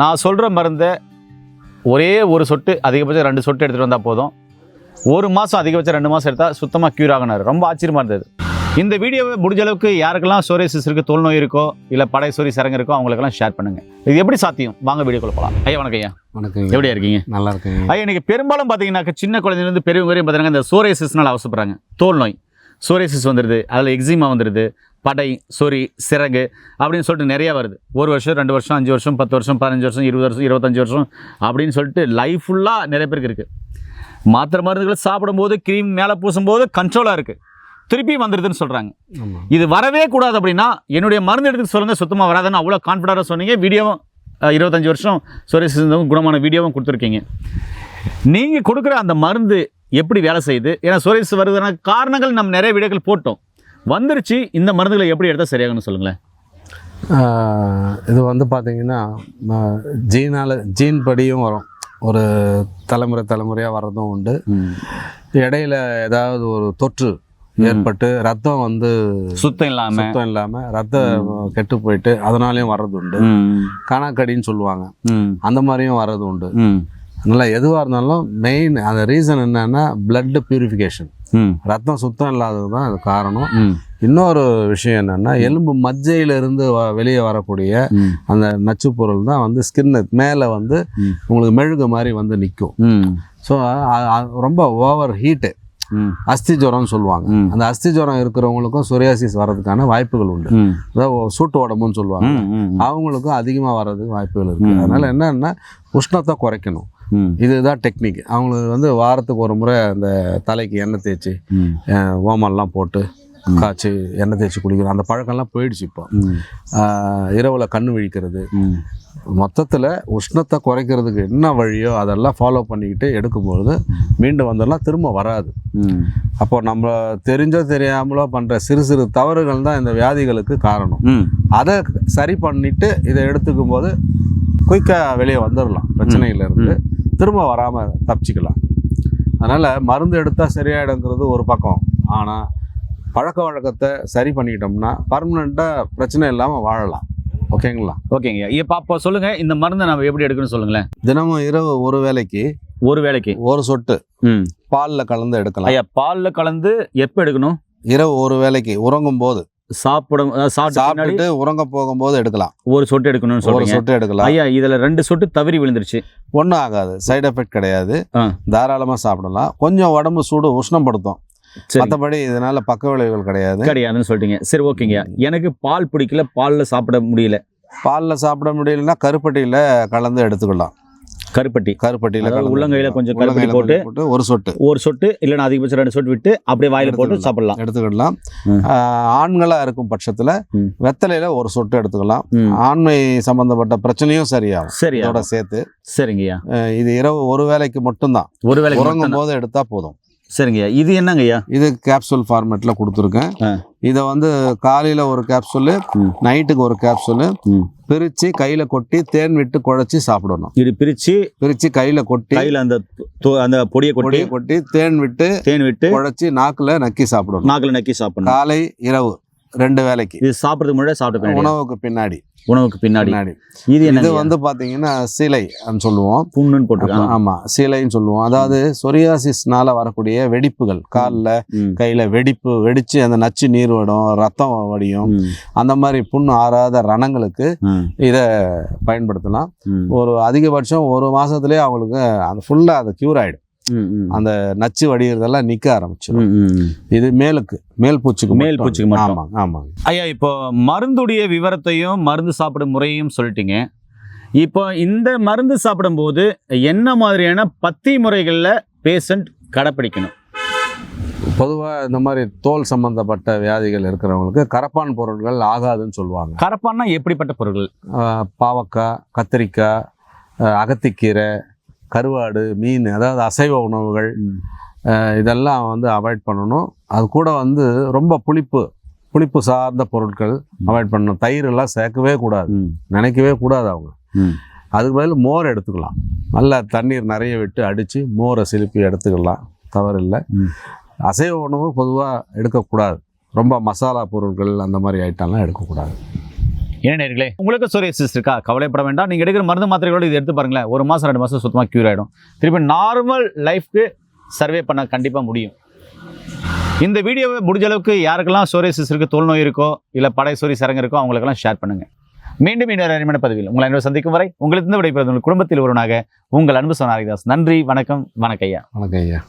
நான் சொல்கிற மருந்தை ஒரே ஒரு சொட்டு அதிகபட்சம் ரெண்டு சொட்டு எடுத்துகிட்டு வந்தால் போதும். ஒரு மாதம் அதிகபட்சம் ரெண்டு மாதம் எடுத்தால் சுத்தமாக க்யூர் ஆகினார் ரொம்ப ஆச்சரியமாக இருந்தது. இந்த வீடியோவை முடிஞ்ச அளவுக்கு யாருக்கெல்லாம் சோரியாசிஸ் இருக்குது தோல் நோய் இருக்கோ இல்லை படை சோரி சரங்க இருக்கோ அவங்களுக்கெல்லாம் ஷேர் பண்ணுங்கள் இது எப்படி சாத்தியம்? வாங்க வீடியோக்குள்ள போகலாம் ஐயா வணக்கம் ஐயா. வணக்கம் எப்படியா இருக்கீங்க? நல்லா இருக்குங்க ஐயா. இன்னைக்கு பெரும்பாலும் பார்த்தீங்கன்னாக்க சின்ன குழந்தைலேருந்து பெரியவங்க வரையும் பார்த்தீங்கன்னா இந்த சோரேசிஸ்னால அவசப்படுறாங்க தோல் நோய் சோரேசிஸ் வந்துடுது அதில் எக்ஸிமா வந்துடுது படை சொறி சிறகு அப்படின்னு சொல்லிட்டு நிறையா வருது. ஒரு வருஷம் ரெண்டு வருஷம் அஞ்சு வருஷம் பத்து வருஷம் பதினஞ்சு வருஷம் இருபது வருஷம் இருபத்தஞ்சு வருஷம் அப்படின்னு சொல்லிட்டு லைஃப் ஃபுல்லாக நிறைய பேருக்கு இருக்குது மாத்திரை மருந்துகளை சாப்பிடும்போது க்ரீம் மேலே பூசும்போது கண்ட்ரோலாக இருக்குது திருப்பி வந்துடுதுன்னு சொல்கிறாங்க இது வரவே கூடாது அப்படின்னா என்னுடைய மருந்து எடுத்து சொல்லுங்கள் சுத்தமாக வராதுன்னு அவ்வளோ கான்ஃபிடண்ட்டாக சொன்னீங்க. வீடியோவும் இருபத்தஞ்சு வருஷம் சொரியாசிஸ் இருந்தவங்க குணமான வீடியோவும் கொடுத்துருக்கீங்க. நீங்கள் கொடுக்குற அந்த மருந்து எப்படி வேலை செய்யுது? ஏன்னா சொரியாசிஸ் வருதுன்னா காரணங்கள் நம்ம நிறைய வீடியோக்கள் போட்டோம். வந்துருச்சு இந்த மருந்துகளை எப்படி எடுத்தால் சரியாகும்னு சொல்லுங்களேன். இது வந்து பார்த்தீங்கன்னா ஜீனால் ஜீன் படியும் வரும். ஒரு தலைமுறை தலைமுறையாக வர்றதும் உண்டு. இடையில ஏதாவது ஒரு தொற்று ஏற்பட்டு ரத்தம் வந்து சுத்தம் இல்லாமல் சுத்தம் இல்லாமல் ரத்தம் கெட்டு போயிட்டு அதனாலையும் வர்றது உண்டு கணக்கடின்னு சொல்லுவாங்க. அந்த மாதிரியும் வர்றது உண்டு அதனால் எதுவாக இருந்தாலும் மெயின் அந்த ரீசன் என்னன்னா பிளட் பியூரிஃபிகேஷன் ரத்தம் சுத்தம் இல்லாதது தான் அது காரணம். இன்னொரு விஷயம் என்னன்னா எலும்பு மஜ்ஜையிலிருந்து வெளியே வரக்கூடிய அந்த நச்சு பொருள் தான் வந்து ஸ்கின்னு மேலே வந்து. உங்களுக்கு மெழுகு மாதிரி வந்து நிற்கும் ஸோ ரொம்ப ஓவர் ஹீட்டு அஸ்தி ஜுரம்னு சொல்லுவாங்க. அந்த அஸ்தி ஜுரம் இருக்கிறவங்களுக்கும் சொரியாசிஸ் வர்றதுக்கான வாய்ப்புகள் உண்டு. அதாவது சூட்டு உடம்புன்னு சொல்லுவாங்க. அவங்களுக்கும் அதிகமாக வர்றதுக்கு வாய்ப்புகள் இருக்கு. ம். அதனால என்னன்னா உஷ்ணத்தை குறைக்கணும். இதுதான் டெக்னிக். அவங்களுக்கு வந்து வாரத்துக்கு ஒரு முறை அந்த தலைக்கு எண்ணெய் தேய்ச்சி ஓமம்லாம் போட்டு காய்ச்சி எண்ணெய் தேய்ச்சி குடிக்கிறோம் அந்த பழக்கம்லாம் போயிடுச்சு இப்போ. இரவுல கண்ணு விழிக்கிறது. மொத்தத்தில் உஷ்ணத்தை குறைக்கிறதுக்கு என்ன வழியோ அதெல்லாம் ஃபாலோ பண்ணிக்கிட்டு எடுக்கும்பொழுது மீண்டும் வந்தெல்லாம் திரும்ப வராது. அப்போ நம்ம தெரிஞ்சோ தெரியாமலோ பண்ணுற சிறு சிறு தவறுகள் தான் இந்த வியாதிகளுக்கு காரணம். அதை சரி பண்ணிட்டு இதை எடுத்துக்கும் போது குயிக்காக வெளியே வந்துடலாம் பிரச்சனையிலேருந்து. திரும்ப வராமல் தப்பிச்சுக்கலாம். அதனால் மருந்து எடுத்தால் சரியாயிடுங்கிறது ஒரு பக்கம். ஆனால் பழக்க வழக்கத்தை சரி பண்ணிக்கிட்டோம்னா பர்மனெண்ட்டாக பிரச்சனை இல்லாமல் வாழலாம். ஓகேங்களா? ஓகேங்க. இப்போ அப்போ சொல்லுங்கள் இந்த மருந்தை நம்ம எப்படி எடுக்கணும்னு சொல்லுங்களேன். தினமும் இரவு ஒரு வேளைக்கு ஒரு வேளைக்கு ஒரு சொட்டு ம். பாலில் கலந்து எடுக்கலாம். ஐயா பாலில் கலந்து எப்போ எடுக்கணும்? இரவு ஒரு வேளைக்கு உறங்கும் போது சாப்பிடும் சாப்பிட்ட உறங்க போகும்போது எடுக்கலாம். ஒரு சொட்டு எடுக்கணும்னு ஒரு சொட்டு எடுக்கலாம். ஐயா இதுல ரெண்டு சொட்டு தவறி விழுந்துருச்சு. ஒன்றும் ஆகாது. சைடு எஃபெக்ட் கிடையாது. தாராளமாக சாப்பிடலாம். கொஞ்சம் உடம்பு சூடு உஷ்ணப்படுத்தும். மற்றபடி இதனால பக்க விளைவுகள் கிடையாது. கிடையாதுன்னு சொல்லிட்டீங்க சரி ஓகேங்க எனக்கு பால் பிடிக்கல பால்ல சாப்பிட முடியல. பாலில் சாப்பிட முடியலன்னா கருப்பட்டியில் கலந்து எடுத்துக்கலாம். கருப்பட்டி. கருப்பட்டியில் உள்ளங்கையில. கொஞ்சம் கருப்பட்டி போட்டு ஒரு சொட்டு. ஒரு சொட்டு இல்லைன்னா அதிகபட்சம் ரெண்டு சொட்டு விட்டு அப்படியே வாயில போட்டு. சாப்பிடலாம். எடுத்துக்கிடலாம். ம். ஆஹ், ஆண்களா இருக்கும் பட்சத்துல. வெத்தலையில ஒரு சொட்டு எடுத்துக்கலாம். ஆண்மை சம்பந்தப்பட்ட பிரச்சனையும் சரியாகும். சரி இதோட சேர்த்து. சரிங்கய்யா. இது இரவு ஒரு வேளைக்கு மட்டும்தான். ஒரு வேளை உறங்கும் போது எடுத்தா போதும். சரிங்கய்யா. இது என்னங்கய்யா? இது கேப்சூல் ஃபார்மேட்ல கொடுத்துருக்கேன். இதை வந்து காலையில ஒரு கேப்சூலு. நைட்டுக்கு ஒரு கேப்சூலு. பிரிச்சு கையில கொட்டி தேன் விட்டு குழைச்சி சாப்பிடணும். இது பிரிச்சு பிரிச்சு கையில கொட்டி கையில அந்த அந்த பொடியை கொட்டி கொட்டி தேன் விட்டு தேன் விட்டு குழைச்சி நாக்குல நக்கி சாப்பிடணும். நாக்குல நக்கி சாப்பிடணும். காலை இரவு. ரெண்டு வேளைக்கு இது சாப்பிட்றதுக்கு முன்னாடி சாப்பிட்ட உணவுக்கு பின்னாடி உணவுக்கு பின்னாடி பின்னாடி இது இது வந்து பாத்தீங்கன்னா சிலை சொல்லுவோம் புண்ணுன்னு போட்டுருக்காங்க ஆமா சிலைன்னு சொல்லுவோம் அதாவது சொரியாசிஸ்னால வரக்கூடிய வெடிப்புகள் காலில். கையில வெடிப்பு வெடிச்சு அந்த நச்சு நீர் வடும் ரத்தம் வடியும். அந்த மாதிரி புண்ணு ஆறாத ரணங்களுக்கு ம். பயன்படுத்தலாம். ஒரு அதிகபட்சம் ஒரு மாசத்துலயே அவங்களுக்கு அந்த ஃபுல்லா அது கியூர் ஆயிடும் ம். ம். அந்த நச்சு வடிகிறதெல்லாம் நிக்க ஆரம்பிச்சிடும். இது மேலுக்கு மேல் பூச்சிக்கு மேல் பூச்சிக்கு மட்டும். ஆமாங்க ஐயா இப்போ மருந்துடைய விவரத்தையும் மருந்து சாப்பிடும் முறையும் சொல்லிட்டீங்க. இப்போ இந்த மருந்து சாப்பிடும்போது என்ன மாதிரியான பத்தி முறைகளில் பேஷண்ட் கடைப்பிடிக்கணும்? பொதுவாக இந்த மாதிரி தோல் சம்பந்தப்பட்ட வியாதிகள் இருக்கிறவங்களுக்கு கரப்பான் பொருட்கள் ஆகாதுன்னு சொல்லுவாங்க. கரப்பான்னா எப்படிப்பட்ட பொருட்கள்? பாவக்காய் கத்திரிக்காய் அகத்திக்கீரை கருவாடு மீன் அதாவது அசைவ உணவுகள் இதெல்லாம் வந்து அவாய்ட் பண்ணணும். அது கூட வந்து ரொம்ப புளிப்பு புளிப்பு சார்ந்த பொருட்கள் அவாய்ட் பண்ணணும். தயிர் எல்லாம் சேர்க்கவே கூடாது. நினைக்கவே கூடாது அவங்க. அதுக்கு பதில் மோர் எடுத்துக்கலாம். நல்லா தண்ணீர் நிறைய விட்டு அடித்து மோரை சிலுப்பி எடுத்துக்கலாம். தவறில்லை. அசைவ உணவு பொதுவாக எடுக்கக்கூடாது. ரொம்ப மசாலா பொருட்கள் அந்த மாதிரி ஐட்டம்லாம் எடுக்கக்கூடாது. ஏனேர்களே உங்களுக்கு சோரியாசிஸ் இருக்கா? கவலைப்பட வேண்டாம். நீங்கள் எடுக்கிற மருந்து மாத்திரைகளோடு இது எடுத்து பாருங்களேன். ஒரு மாதம் ரெண்டு மாதம் சுத்தமாக க்யூர் ஆகிடும் திருப்பி நார்மல் லைஃப்க்கு சர்வே பண்ண கண்டிப்பாக முடியும். இந்த வீடியோவை முடிஞ்ச அளவுக்கு யாருக்கெல்லாம் சோரியாசிஸ் இருக்குது தோல் இருக்கோ இல்லை படை சோரி சரங்க இருக்கோ அவங்களுக்கெல்லாம் ஷேர் பண்ணுங்கள் மீண்டும் இன்னொரு அருமையான பதிவில் உங்களை அன்பு சந்திக்கும் வரை உங்களுக்கு இருந்து விடைபெறுவது உங்கள் குடும்பத்தில் ஒருவனாக உங்கள் அன்பு சொன்னாரிதாஸ் நன்றி வணக்கம் வணக்கம் ஐயா. வணக்கம் ஐயா.